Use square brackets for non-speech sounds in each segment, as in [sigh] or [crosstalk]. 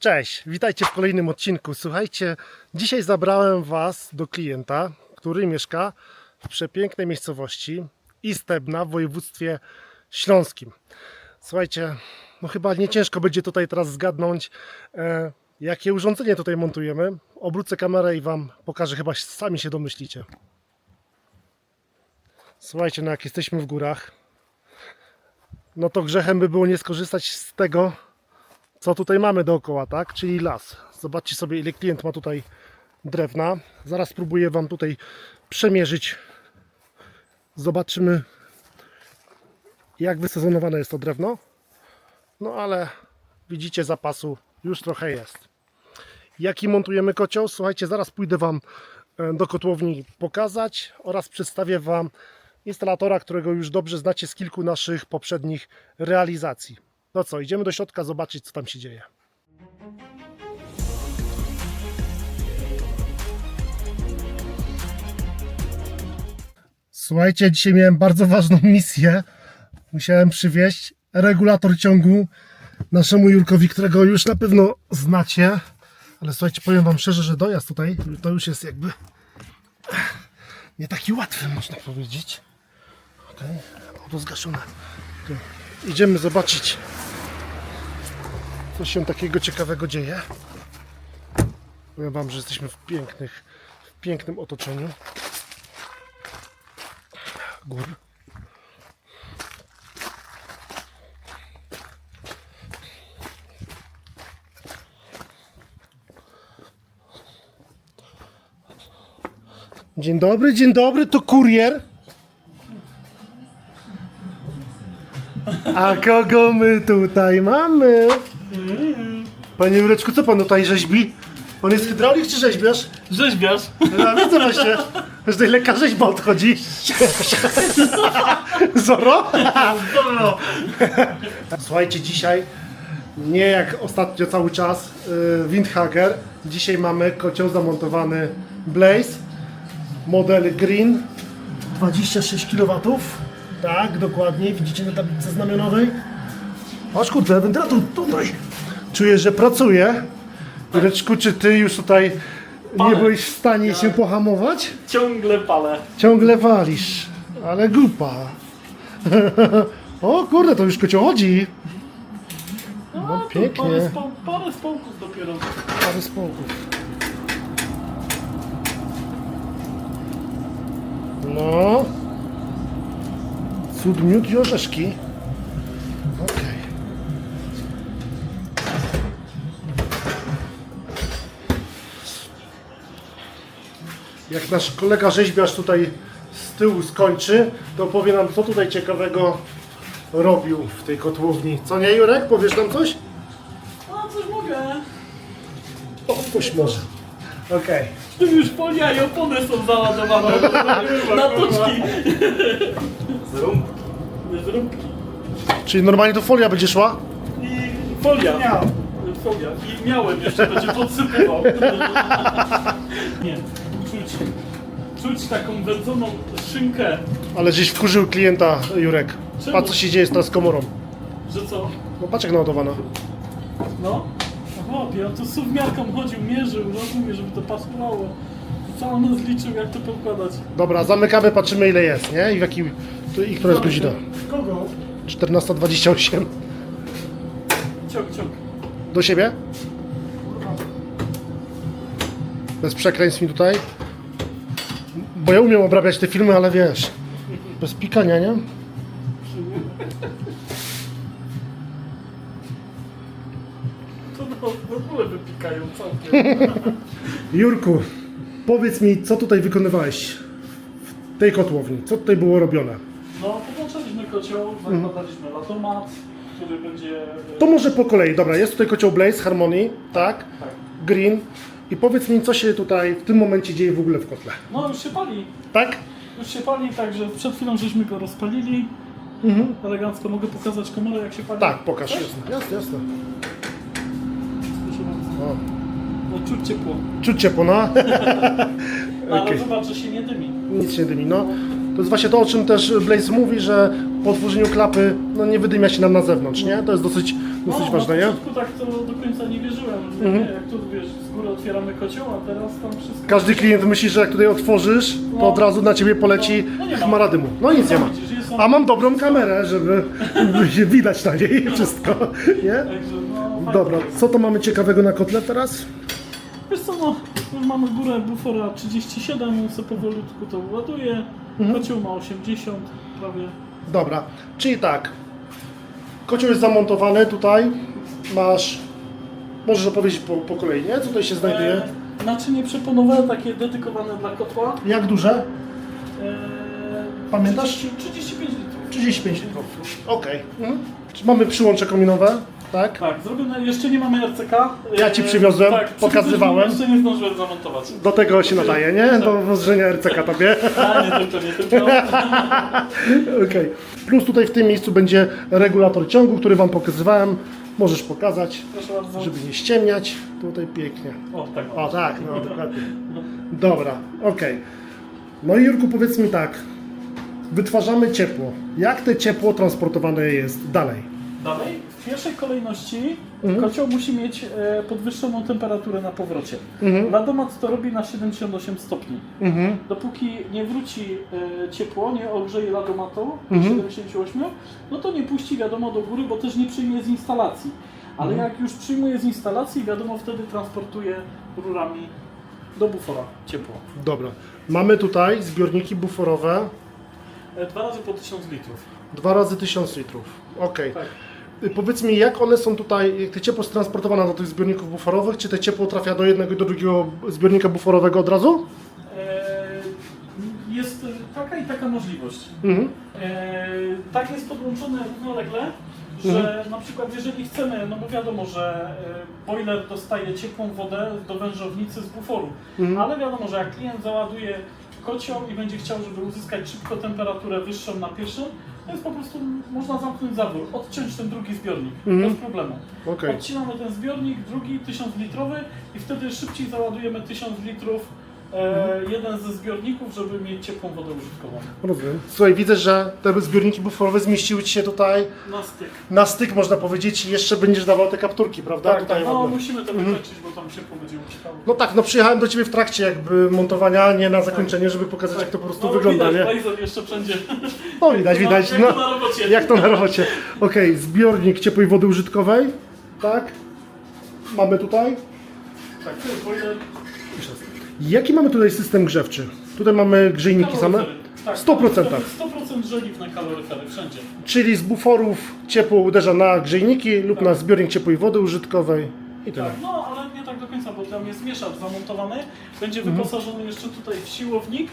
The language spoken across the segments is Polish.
Cześć, witajcie w kolejnym odcinku. Słuchajcie, dzisiaj zabrałem Was do klienta, który mieszka w przepięknej miejscowości Istebna w województwie śląskim. Słuchajcie, no chyba nie ciężko będzie tutaj teraz zgadnąć, e, jakie urządzenie tutaj montujemy. Obrócę kamerę i Wam pokażę, chyba sami się domyślicie. Słuchajcie, no jak jesteśmy w górach, no to grzechem by było nie skorzystać z tego, co tutaj mamy dookoła, tak? Czyli las. Zobaczcie sobie, ile klient ma tutaj drewna. Zaraz spróbuję Wam tutaj przemierzyć. Zobaczymy, jak wysezonowane jest to drewno. No ale widzicie, zapasu już trochę jest. Jaki montujemy kocioł? Słuchajcie, zaraz pójdę Wam e, do kotłowni pokazać oraz przedstawię Wam instalatora, którego już dobrze znacie z kilku naszych poprzednich realizacji. No co, idziemy do środka zobaczyć, co tam się dzieje. Słuchajcie, dzisiaj miałem bardzo ważną [laughs] misję. Musiałem przywieźć regulator ciągu naszemu Jurkowi, którego już na pewno znacie. Ale słuchajcie, powiem Wam szczerze, że dojazd tutaj to już jest jakby nie taki łatwy, można powiedzieć. Okej, auto zgaszone. Okej. Idziemy zobaczyć, co się takiego ciekawego dzieje. Powiem Wam, że jesteśmy w pięknych, w pięknym otoczeniu gór. Dzień dobry, dzień dobry, to kurier. A kogo my tutaj mamy? Panie Jureczku, co pan tutaj rzeźbi? On jest hydraulik czy rzeźbiarz? Rzeźbiarz. Ja widzę właśnie, że tutaj lekka rzeźba odchodzi. Zoro? Dobra. Słuchajcie, dzisiaj nie jak ostatnio cały czas yy, Windhager. Dzisiaj mamy kocioł zamontowany Blaze, model Green, 26 kW. Tak, dokładnie, widzicie na tablicy znamionowej. Aż kurde, wentylator tutaj. Czuję, że pracuje. Jureczku, czy ty już tutaj nie Palę. byłeś w stanie się pohamować? Ciągle palę. Ciągle walisz, ale gupa. [laughs] o kurde, to już kocioł chodzi. No, No, to pięknie. Parę, spał, parę spałków dopiero. Parę spółków. No. Cud, miód i orzeszki. Okej. Jak nasz kolega rzeźbiarz tutaj z tyłu skończy, to powie nam, co tutaj ciekawego robił w tej kotłowni. Co nie, Jurek? Powiesz nam coś? No, coś mogę. O, coś może. Okej. Tu już folia i opony są załadowane. Na toczki. Zrąbki. Zrąbki. Czyli normalnie to folia będzie szła? I folia. Folia. I miałem jeszcze, będzie podsypywał. [laughs] Nie. Czuć, czuć taką wędzoną szynkę. Ale żeś wkurzył klienta, Jurek. Czemu? Patrz co się dzieje teraz z komorą. Że co? No patrz jak naładowana. No. A chłopie, on tu suwmiarką chodził, mierzył, rozumie, żeby to pasowało. I cały nas liczył, jak to poukładać. Dobra, zamykamy, patrzymy ile jest, nie? I w jakim... I która jest godzina? Kogo? 14.28. Ciok, ciok. Do siebie? Bez przekleństw mi tutaj. Bo ja umiem obrabiać te filmy, ale wiesz... Bez pikania, nie? To no, w ogóle wypikają całkiem. Jurku, powiedz mi, co tutaj wykonywałeś w tej kotłowni? Co tutaj było robione? No, podłączyliśmy kocioł, zakładaliśmy latomat, który będzie... To może po kolei. Dobra, jest tutaj kocioł Blaze Harmony, tak? Tak. Green. I powiedz mi, co się tutaj w tym momencie dzieje w ogóle w kotle. No, już się pali. Tak? Już się pali, także przed chwilą żeśmy go rozpalili. Elegancko mogę pokazać komorę, jak się pali. Tak, pokaż. Chcesz? Jasne, jasne, jasne. Proszę bardzo. O, No, czuć ciepło. czuć ciepło, no. [laughs] Ale [laughs] Okej. zobacz, że się nie dymi. Nic się dymi, no. Jest właśnie to, o czym też Blaze mówi, że po otworzeniu klapy no, nie wydymia się nam na zewnątrz, nie? To jest dosyć, dosyć no, ważne, nie? Na początku tak to do końca nie wierzyłem. Mhm. Jak tu wiesz, z góry otwieramy kocioł, a teraz tam wszystko... Każdy klient myśli, że jak tutaj otworzysz, to No. od razu na ciebie poleci No, no chmara dymu. No nic nie ma. A mam dobrą kamerę, żeby [laughs] widać na niej wszystko, nie? No. Dobra, co to mamy ciekawego na kotle teraz? Wiesz co, no, już mamy górę bufora 37, sobie powolutku to ładuje. Mhm. Kocioł ma 80 prawie. Dobra, czyli tak. Kocioł jest zamontowany tutaj. Masz. Możesz opowiedzieć po, po kolei, nie? Co tutaj się znajduje? E, naczynie przeponowe, takie dedykowane dla kotła. Jak duże? E, Pamiętasz? 30, 35 litrów. 35 litrów. Okej. Mhm. Czy Mamy przyłącze kominowe, tak? Tak, zrobione, jeszcze nie mamy RCK. Ja ci E, przywiozłem, tak, pokazywałem. Jeszcze nie zdążyłem zamontować. Do tego się nadaje, nie? Do wozrzenia RCK tobie. [laughs] A, nie tylko, nie tylko. [laughs] Okej. Plus tutaj w tym miejscu będzie regulator ciągu, który wam pokazywałem. Możesz pokazać, żeby nie ściemniać. Tutaj pięknie. O, tak. O tak, no dokładnie. Dobra, okej. No i Jurku, powiedz mi tak. Wytwarzamy ciepło. Jak te ciepło transportowane jest dalej? Dalej, w pierwszej kolejności Mhm. kocioł musi mieć e, podwyższoną temperaturę na powrocie. Mhm. Ladomat to robi na 78 stopni. Mhm. Dopóki nie wróci e, ciepło, nie ogrzeje ladomatu Mhm. 78, no to nie puści wiadomo do góry, bo też nie przyjmie z instalacji. Ale Mhm. jak już przyjmuje z instalacji, wiadomo wtedy transportuje rurami do bufora ciepło. Dobra. Mamy tutaj zbiorniki buforowe. E, dwa razy po 1000 litrów. Dwa razy 1000 litrów. Okej. Tak. Y, Powiedz mi, jak one są tutaj, jak te ciepło jest transportowane do tych zbiorników buforowych, czy te ciepło trafia do jednego i do drugiego zbiornika buforowego od razu? E, jest taka i taka możliwość. Mhm. E, tak jest podłączone równolegle, że na przykład jeżeli chcemy, no bo wiadomo, że e, boiler dostaje ciepłą wodę do wężownicy z buforu, Mhm. ale wiadomo, że jak klient załaduje kocioł i będzie chciał, żeby uzyskać szybko temperaturę wyższą na pierwszym, to jest po prostu, można zamknąć zawór, odciąć ten drugi zbiornik, Mhm. bez problemu. Okej. Odcinamy ten zbiornik, drugi 1000 litrowy i wtedy szybciej załadujemy 1000 litrów e, jeden ze zbiorników, żeby mieć ciepłą wodę użytkową. Rozumiem. Słuchaj, widzę, że te zbiorniki buforowe zmieściły Ci się tutaj Na styk. na styk, można powiedzieć, i jeszcze będziesz dawał te kapturki, prawda? Tak, tutaj tak. No ładne. musimy to wykończyć, bo tam ciepło będzie uciekało. No tak, no przyjechałem do Ciebie w trakcie jakby montowania, a nie na zakończenie, żeby pokazać jak to po prostu no, wygląda, widać, nie? Blazer jeszcze wszędzie. No widać, [laughs] widać. Jak No, to na robocie. jak to na robocie. Okej, zbiornik ciepłej wody użytkowej, tak? Mamy tutaj. Tak, to jest. Jaki mamy tutaj system grzewczy? Tutaj mamy grzejniki same? Tak, 100%. to jest 100% żeliwne kaloryfery wszędzie. Czyli z buforów ciepło uderza na grzejniki lub na zbiornik ciepłej wody użytkowej i tyle. Tak, no ale nie tak do końca, bo tam jest mieszacz zamontowany. Będzie Mhm. wyposażony jeszcze tutaj w siłownik,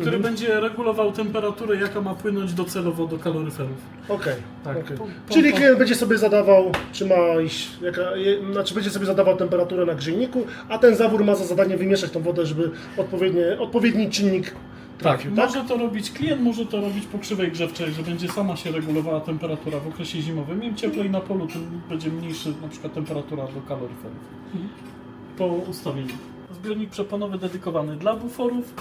który będzie regulował temperaturę, jaka ma płynąć docelowo do kaloryferów. Okej. Tak. okej. Po- po- Czyli klient będzie sobie zadawał, czy ma iść, jaka, je, znaczy będzie sobie zadawał temperaturę na grzejniku, a ten zawór ma za zadanie wymieszać tą wodę, żeby odpowiednie, odpowiedni czynnik trafił, tak? Może to robić klient, może to robić po krzywej grzewczej, że będzie sama się regulowała temperatura w okresie zimowym. Im cieplej na polu, tym będzie mniejsza na przykład temperatura do kaloryferów. Po ustawieniu. Zbiornik przeponowy dedykowany dla buforów.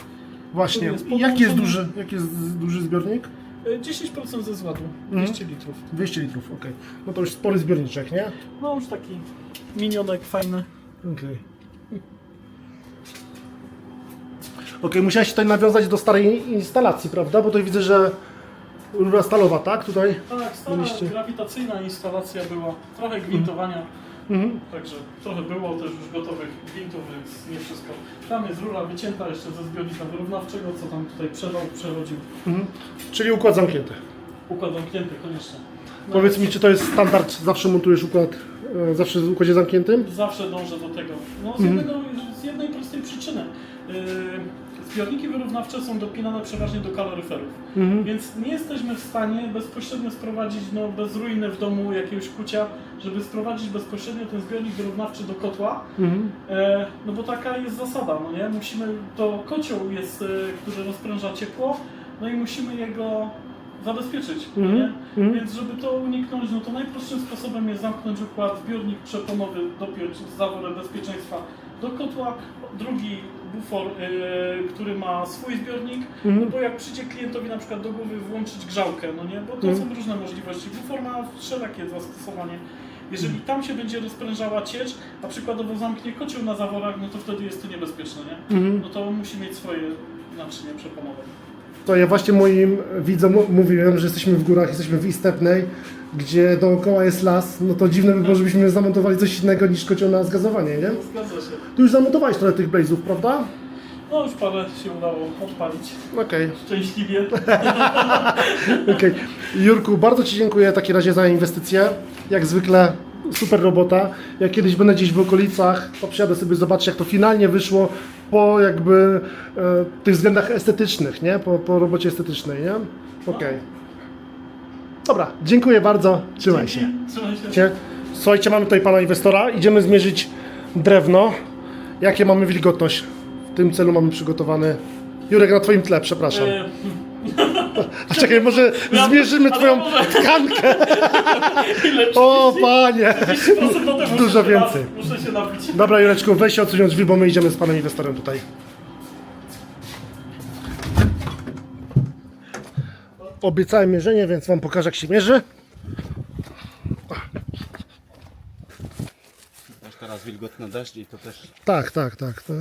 Właśnie. jest Jaki jest duży, jaki jest duży zbiornik? Y, 10% ze zładu, Mhm. 200 litrów. 200 litrów, okej. No to już spory zbiorniczek, nie? No już taki minionek fajny. Okej. Okej, musiałeś tutaj nawiązać do starej instalacji, prawda? Bo tutaj widzę, że rura stalowa, tak? Tutaj. Tak, stara Mieliście- grawitacyjna instalacja była, trochę gwintowania, Mhm. Także trochę było też już gotowych gwintów, więc nie wszystko. Tam jest rura wycięta jeszcze ze zbiornika wyrównawczego, co tam tutaj przelał, przerodził. Mhm. Czyli układ zamknięty. Układ zamknięty koniecznie. No, Powiedz mi, czy to jest standard, zawsze montujesz układ, e, zawsze w układzie zamkniętym? Zawsze dążę do tego. No, z, Mhm. jednego, z jednej prostej przyczyny. Yy, zbiorniki wyrównawcze są dopinane przeważnie do kaloryferów. Mhm. Więc nie jesteśmy w stanie bezpośrednio sprowadzić, no bez ruiny w domu jakiegoś kucia, żeby sprowadzić bezpośrednio ten zbiornik wyrównawczy do kotła, Mhm. e, no bo taka jest zasada, no nie? Musimy, to kocioł jest, e, który rozpręża ciepło, no i musimy jego zabezpieczyć, no Mhm. nie? Mhm. Więc żeby to uniknąć, no to najprostszym sposobem jest zamknąć układ, zbiornik przeponowy, dopiąć zaworem bezpieczeństwa do kotła, drugi bufor, y, który ma swój zbiornik, Mhm. no bo jak przyjdzie klientowi na przykład do głowy włączyć grzałkę, no nie, bo to Mhm. są różne możliwości. Bufor ma wszelakie zastosowanie. Jeżeli tam się będzie rozprężała ciecz, a przykładowo zamknie kocioł na zaworach, no to wtedy jest to niebezpieczne, nie? Mhm. No to musi mieć swoje naczynie przeponowe. To ja właśnie moim widzom mówiłem, że jesteśmy w górach, jesteśmy w Istepnej, gdzie dookoła jest las, no to dziwne by było, żebyśmy zamontowali coś innego niż kocioł na zgazowanie, nie? Zgadza się. Tu już zamontowałeś trochę tych blazów, prawda? No już parę się udało odpalić. Okej, Szczęśliwie. [laughs] okej. Jurku, bardzo Ci dziękuję w takim razie za inwestycję. Jak zwykle super robota. Jak kiedyś będę gdzieś w okolicach, to przyjadę sobie zobaczyć, jak to finalnie wyszło po jakby e, tych względach estetycznych, nie? Po, po robocie estetycznej, nie? Okej. Dobra, dziękuję bardzo. Trzymaj się. Trzymaj się. Słuchajcie, Słuchajcie, mamy tutaj pana inwestora. Idziemy zmierzyć drewno. Jakie mamy wilgotność? W tym celu mamy przygotowany. Jurek na twoim tle, przepraszam. E, A czekaj, może zmierzymy twoją może- tkankę. [laughs] O panie! 30% potem muszę Dużo więcej. Muszę się napić. Dobra Jureczku, weź się odsuniąć drzwi, bo my idziemy z panem inwestorem tutaj. Obiecałem mierzenie, więc wam pokażę jak się mierzy. Też teraz wilgotny deszcz i to też Tak, tak, tak. To...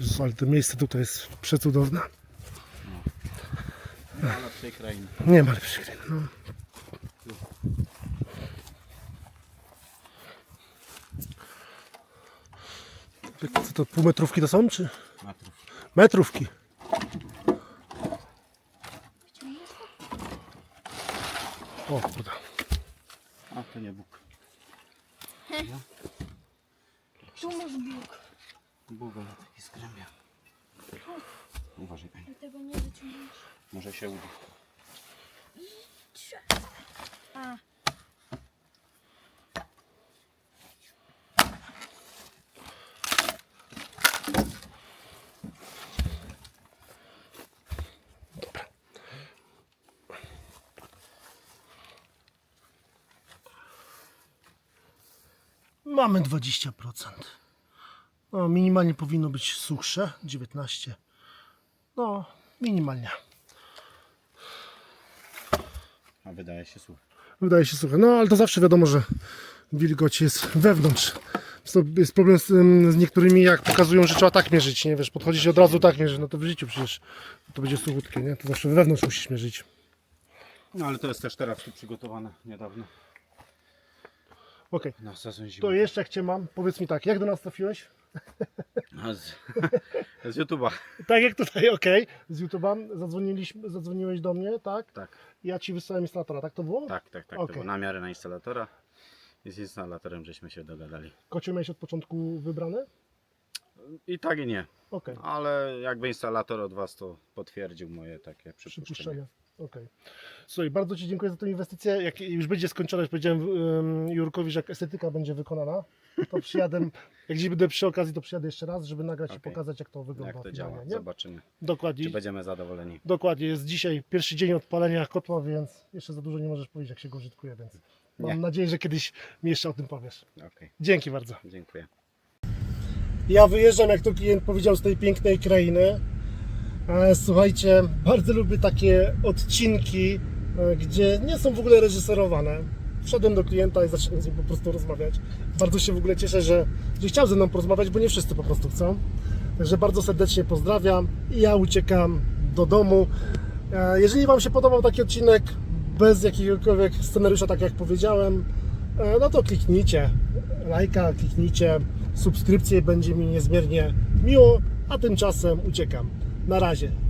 Jezus, ale to miejsce tutaj jest przecudowne. Nie ma lepszej krainy. Nie ma lepszych krain, no. Co to, półmetrówki to są, czy? Metrów. Metrówki. O, kurde. A to nie Bóg. Tu masz Bóg. Bóg, ale taki skrębia. Uważaj pani, Ja tego nie wyciągniesz. Może się uda. A. Mamy 20%. No, minimalnie powinno być suchsze, 19. No, minimalnie. A wydaje się słuch. Wydaje się suche. No, ale to zawsze wiadomo, że wilgoć jest wewnątrz. Jest problem z, z niektórymi, jak pokazują, że trzeba tak mierzyć, nie wiesz, podchodzi się od razu tak mierzyć, no to w życiu przecież to będzie suchutkie, nie? To zawsze wewnątrz musisz mierzyć. No ale to jest też teraz tu przygotowane niedawno Okej. na sezon To jeszcze jak Cię mam, powiedz mi tak, jak do nas trafiłeś? [laughs] Z, [laughs] z YouTube'a. Tak jak tutaj, okej, z YouTube'a zadzwoniliśmy, zadzwoniłeś do mnie, tak? Tak, Ja Ci wysłałem instalatora, tak to było? tak, tak, tak. Okej. To było na miarę na instalatora. I z instalatorem żeśmy się dogadali. Kocioł miałeś od początku wybrany? I tak i nie. Okej, Ale jakby instalator od Was to potwierdził moje takie przypuszczenie. przypuszczenia. Okej. Słuchaj, bardzo Ci dziękuję za tę inwestycję. Jak już będzie skończona, już powiedziałem ym, Jurkowi, że jak estetyka będzie wykonana, to przyjadę, [laughs] jak gdzieś będę przy okazji, to przyjadę jeszcze raz, żeby nagrać i Okej. pokazać, jak to wygląda Jak to finalnie, działa, nie? zobaczymy. Dokładnie. Czy będziemy zadowoleni. Dokładnie, jest dzisiaj pierwszy dzień odpalenia kotła, więc jeszcze za dużo nie możesz powiedzieć, jak się go użytkuje, więc mam Nie. nadzieję, że kiedyś mi jeszcze o tym powiesz. Okej, Dzięki bardzo. dziękuję. Ja wyjeżdżam, jak to klient powiedział, z tej pięknej krainy. E, Słuchajcie, bardzo lubię takie odcinki, e, gdzie nie są w ogóle reżyserowane. Wszedłem do klienta i zacząłem z nim po prostu rozmawiać. Bardzo się w ogóle cieszę, że, że chciał ze mną porozmawiać, bo nie wszyscy po prostu chcą. Także bardzo serdecznie pozdrawiam i ja uciekam do domu. E, Jeżeli Wam się podobał taki odcinek bez jakiegokolwiek scenariusza, tak jak powiedziałem, no to kliknijcie lajka, kliknijcie subskrypcję, będzie mi niezmiernie miło, a tymczasem uciekam. Na razie.